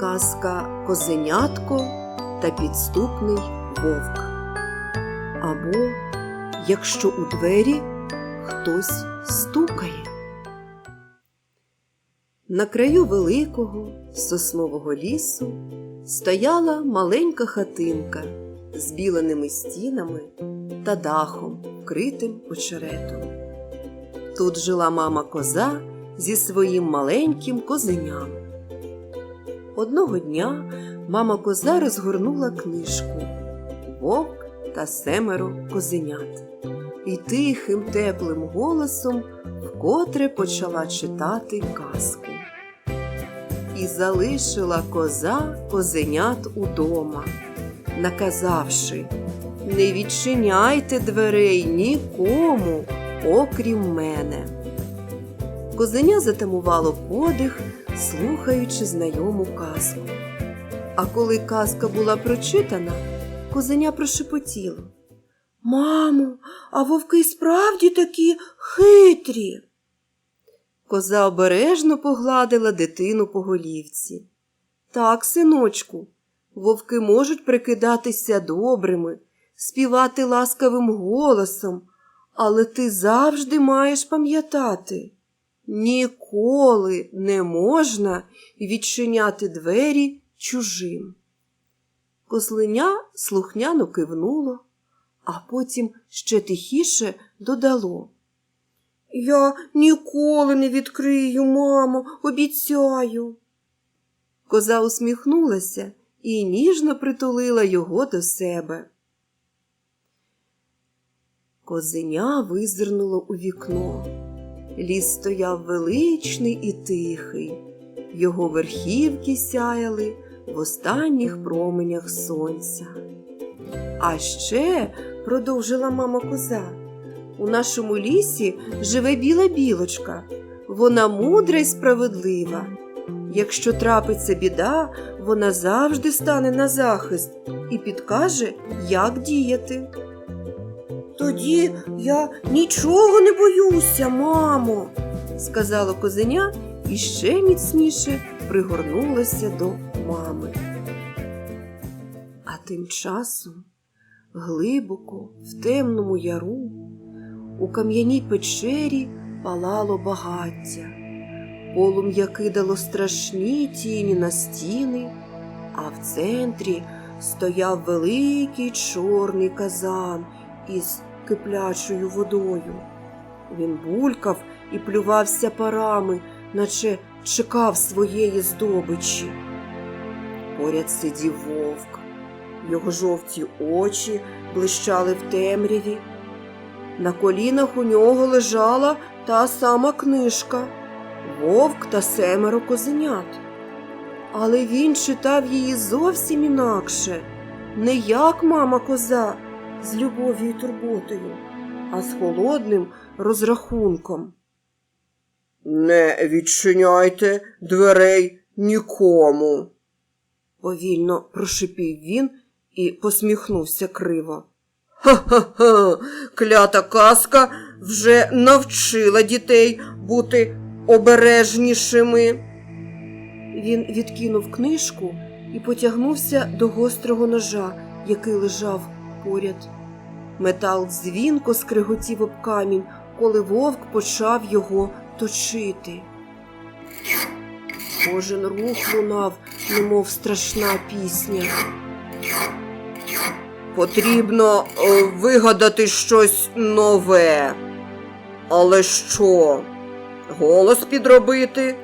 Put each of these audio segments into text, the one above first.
казка Козенятко та підступний вовк. Або якщо у двері хтось стукає. На краю великого соснового лісу стояла маленька хатинка з біленими стінами та дахом, вкритим очеретом. Тут жила мама коза зі своїм маленьким козеням. Одного дня мама коза розгорнула книжку Вовк та семеро козенят і тихим теплим голосом вкотре почала читати казку. І залишила коза козенят удома, наказавши Не відчиняйте дверей нікому, окрім мене. Козеня затамувало подих, слухаючи знайому казку. А коли казка була прочитана, козеня прошепотіло. Мамо, а вовки справді такі хитрі. Коза обережно погладила дитину по голівці. Так, синочку, вовки можуть прикидатися добрими, співати ласкавим голосом, але ти завжди маєш пам'ятати. Ніколи не можна відчиняти двері чужим. Козлиня слухняно кивнуло, а потім ще тихіше додало. Я ніколи не відкрию, мамо, обіцяю. Коза усміхнулася і ніжно притулила його до себе. Козеня визирнуло у вікно. Ліс стояв величний і тихий, його верхівки сяяли в останніх променях сонця. А ще, продовжила мама коза, у нашому лісі живе біла білочка. Вона мудра й справедлива. Якщо трапиться біда, вона завжди стане на захист і підкаже, як діяти. Тоді я нічого не боюся, мамо, сказала козеня і ще міцніше пригорнулася до мами. А тим часом глибоко в темному яру у кам'яній печері палало багаття, полум'я кидало страшні тіні на стіни, а в центрі стояв великий чорний казан із киплячою водою. Він булькав і плювався парами, наче чекав своєї здобичі. Поряд сидів вовк, його жовті очі блищали в темряві. На колінах у нього лежала та сама книжка Вовк та семеро козенят. Але він читав її зовсім інакше, не як мама коза з любов'ю й турботою, а з холодним розрахунком. Не відчиняйте дверей нікому, повільно прошипів він і посміхнувся криво. Ха-ха-ха, клята казка вже навчила дітей бути обережнішими. Він відкинув книжку і потягнувся до гострого ножа, який лежав поряд. Метал дзвінко скриготів об камінь, коли вовк почав його точити. Кожен рух лунав, немов страшна пісня. Потрібно е, вигадати щось нове. Але що? Голос підробити?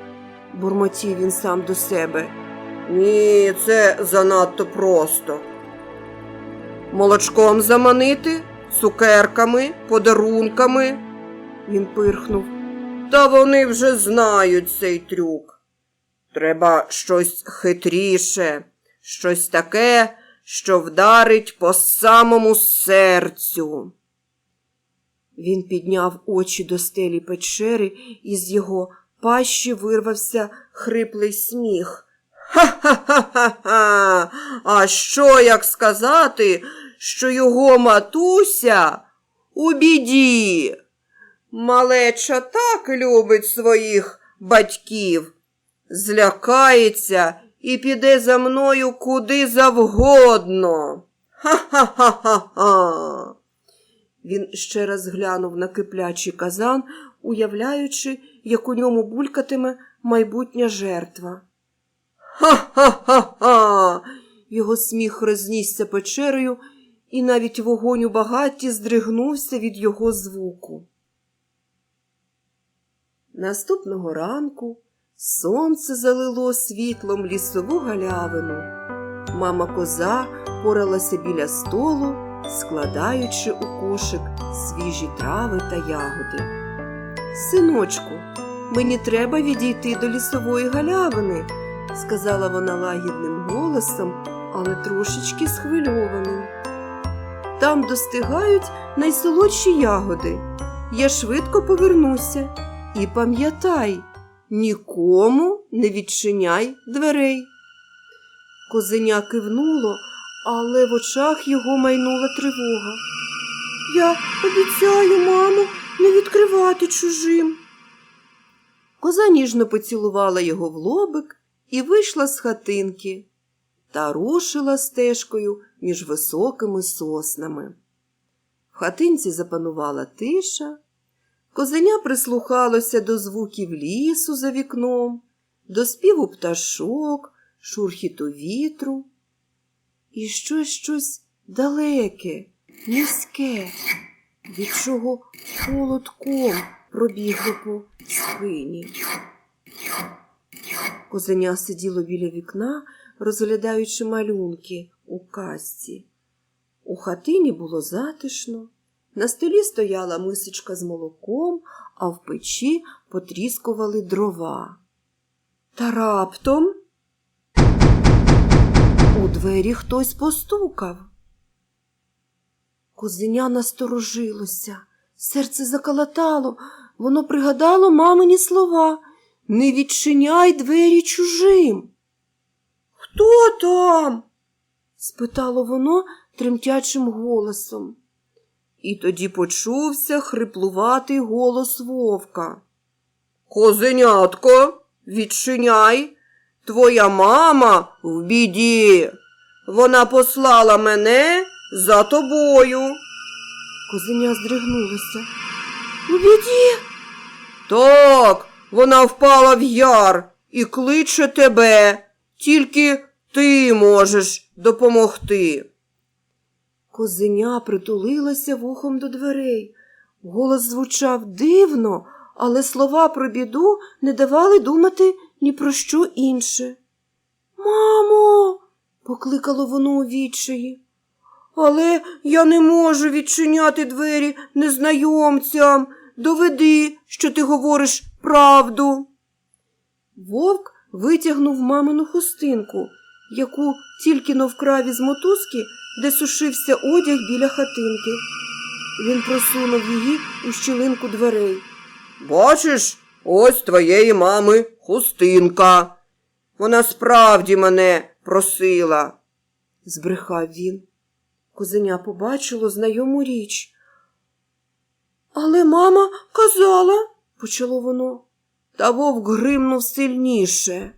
бурмотів він сам до себе. Ні, це занадто просто. Молочком заманити, цукерками, подарунками. Він пирхнув. Та вони вже знають цей трюк. Треба щось хитріше, щось таке, що вдарить по самому серцю. Він підняв очі до стелі печери, і з його пащі вирвався хриплий сміх. Ха-ха-ха-ха! А що як сказати, що його матуся у біді? Малеча так любить своїх батьків, злякається і піде за мною куди завгодно. Ха-ха-ха-ха-ха. Він ще раз глянув на киплячий казан, уявляючи, як у ньому булькатиме майбутня жертва. Ха-ха-ха-ха. Його сміх рознісся печерою, і навіть вогонь у багатті здригнувся від його звуку. Наступного ранку сонце залило світлом лісову галявину. Мама коза поралася біля столу, складаючи у кошик свіжі трави та ягоди. Синочку, мені треба відійти до лісової галявини, сказала вона лагідним голосом, але трошечки схвильованим. Там достигають найсолодші ягоди. Я швидко повернуся. І пам'ятай, нікому не відчиняй дверей. Козеня кивнуло, але в очах його майнула тривога. Я обіцяю, мамо, не відкривати чужим. Коза ніжно поцілувала його в лобик і вийшла з хатинки та рушила стежкою між високими соснами. В хатинці запанувала тиша. Козеня прислухалося до звуків лісу за вікном, до співу пташок, шурхіту вітру. І щось щось далеке, низьке, від чого холодком пробігло по спині. Козеня сиділо біля вікна, розглядаючи малюнки у казці. У хатині було затишно. На столі стояла мисочка з молоком, а в печі потріскували дрова. Та раптом у двері хтось постукав. Козеня насторожилося, серце заколотало, воно пригадало мамині слова Не відчиняй двері чужим. Хто там? спитало воно тремтячим голосом. І тоді почувся хриплуватий голос вовка. Козенятко, відчиняй, твоя мама в біді. Вона послала мене за тобою. Козеня здригнулося. У біді? Так, вона впала в яр і кличе тебе. Тільки ти можеш допомогти. Козеня притулилася вухом до дверей. Голос звучав дивно, але слова про біду не давали думати ні про що інше. Мамо, покликало воно у відчаї. Але я не можу відчиняти двері незнайомцям. Доведи, що ти говориш правду. Вовк витягнув мамину хустинку, яку тільки но вкрав із мотузки, де сушився одяг біля хатинки. Він просунув її у щілинку дверей. Бачиш, ось твоєї мами хустинка. Вона справді мене просила, збрехав він. Козеня побачило знайому річ. Але мама казала, почало воно. Та вовк гримнув сильніше.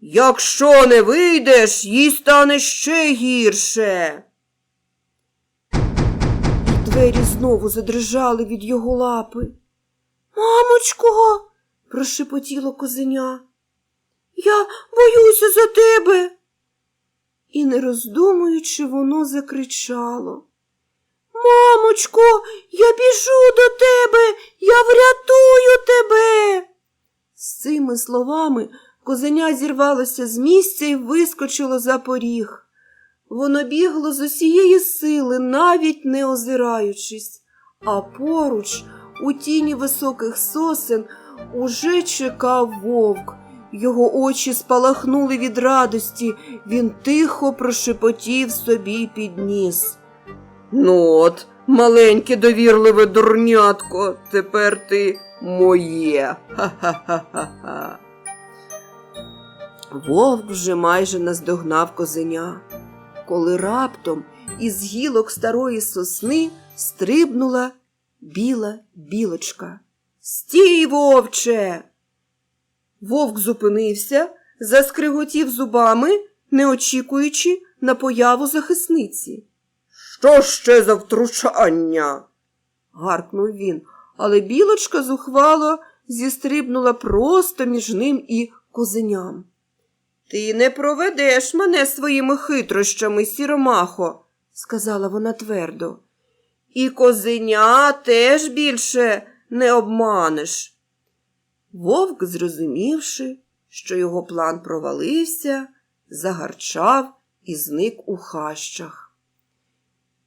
Якщо не вийдеш, їй стане ще гірше. І двері знову задрижали від його лапи. Мамочко, прошепотіло козеня. Я боюся за тебе. І, не роздумуючи, воно закричало. Мамочко, я біжу до тебе, я врятую тебе. З цими словами козеня зірвалося з місця і вискочило за поріг. Воно бігло з усієї сили, навіть не озираючись, а поруч, у тіні високих сосен, уже чекав вовк. Його очі спалахнули від радості, він тихо прошепотів собі під ніс. Ну от, маленьке довірливе дурнятко, тепер ти моє. Ха-ха-ха-ха. Вовк вже майже наздогнав козеня, коли раптом із гілок старої сосни стрибнула біла білочка. Стій, вовче! Вовк зупинився, заскриготів зубами, не очікуючи на появу захисниці. Що ще за втручання? гаркнув він, але білочка зухвало зістрибнула просто між ним і козеням. Ти не проведеш мене своїми хитрощами, сіромахо, сказала вона твердо. І козеня теж більше не обманеш. Вовк, зрозумівши, що його план провалився, загарчав і зник у хащах.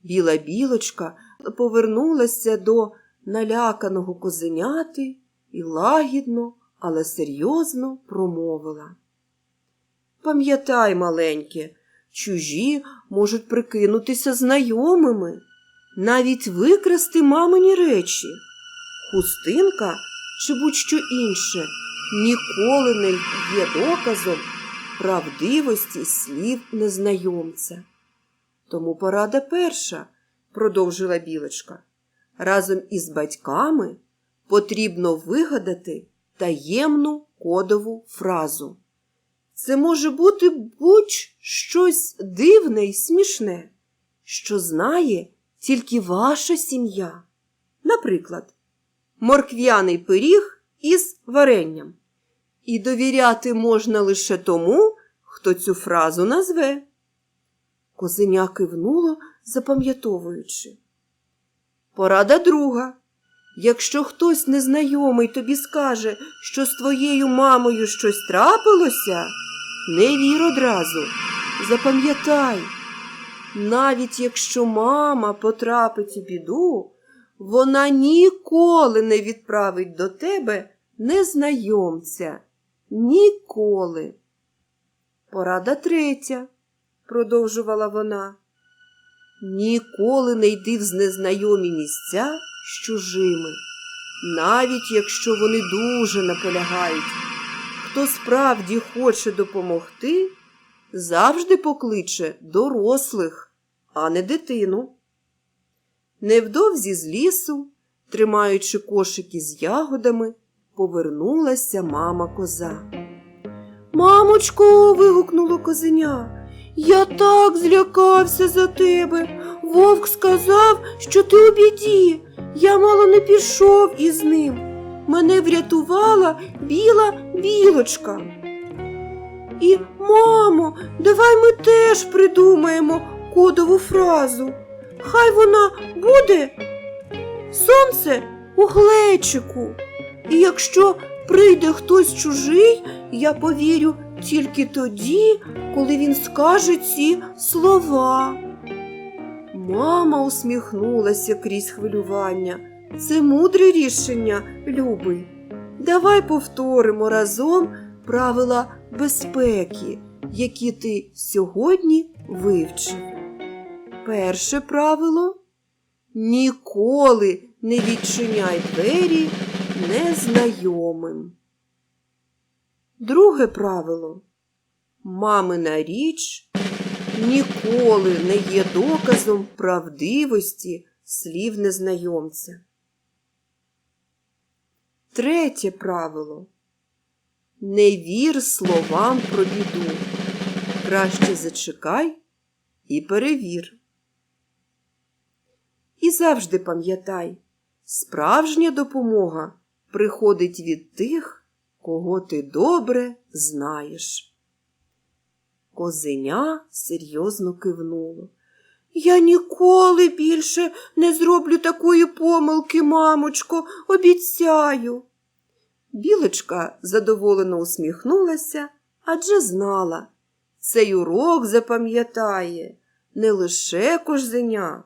Біла білочка повернулася до наляканого козеняти і лагідно, але серйозно промовила. Пам'ятай, маленьке, чужі можуть прикинутися знайомими, навіть викрасти мамині речі. Хустинка чи будь-що інше ніколи не є доказом правдивості слів незнайомця. Тому порада перша, продовжила білочка, разом із батьками потрібно вигадати таємну кодову фразу. Це може бути будь-щось дивне й смішне, що знає тільки ваша сім'я. Наприклад, моркв'яний пиріг із варенням. І довіряти можна лише тому, хто цю фразу назве. Козеня кивнуло, запам'ятовуючи. Порада друга. Якщо хтось незнайомий тобі скаже, що з твоєю мамою щось трапилося, не вір одразу. Запам'ятай, навіть якщо мама потрапить у біду, вона ніколи не відправить до тебе незнайомця. Ніколи. Порада третя, продовжувала вона. Ніколи не йди в незнайомі місця з чужими, навіть якщо вони дуже наполягають. Хто справді хоче допомогти, завжди покличе дорослих, а не дитину. Невдовзі з лісу, тримаючи кошики з ягодами, повернулася мама коза. Мамочко, вигукнуло козеня. Я так злякався за тебе. Вовк сказав, що ти у біді. Я мало не пішов із ним. Мене врятувала біла білочка. І, мамо, давай ми теж придумаємо кодову фразу. Хай вона буде сонце у глечику. І якщо прийде хтось чужий, я повірю тільки тоді, коли він скаже ці слова. Мама усміхнулася крізь хвилювання. Це мудре рішення, любий. Давай повторимо разом правила безпеки, які ти сьогодні вивчив. Перше правило ніколи не відчиняй двері незнайомим. Друге правило мамина річ ніколи не є доказом правдивості слів незнайомця. Третє правило не вір словам про біду. Краще зачекай і перевір. І завжди пам'ятай, справжня допомога приходить від тих, кого ти добре знаєш. Козеня серйозно кивнуло. Я ніколи більше не зроблю такої помилки, мамочко, обіцяю. Білочка задоволено усміхнулася, адже знала, цей урок запам'ятає не лише коженя,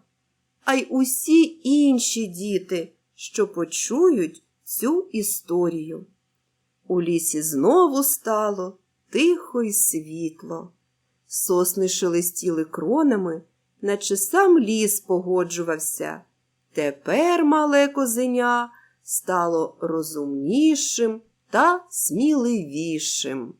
а й усі інші діти, що почують цю історію. У лісі знову стало тихо й світло. Сосни шелестіли кронами, наче сам ліс погоджувався. Тепер мале козеня стало розумнішим та сміливішим.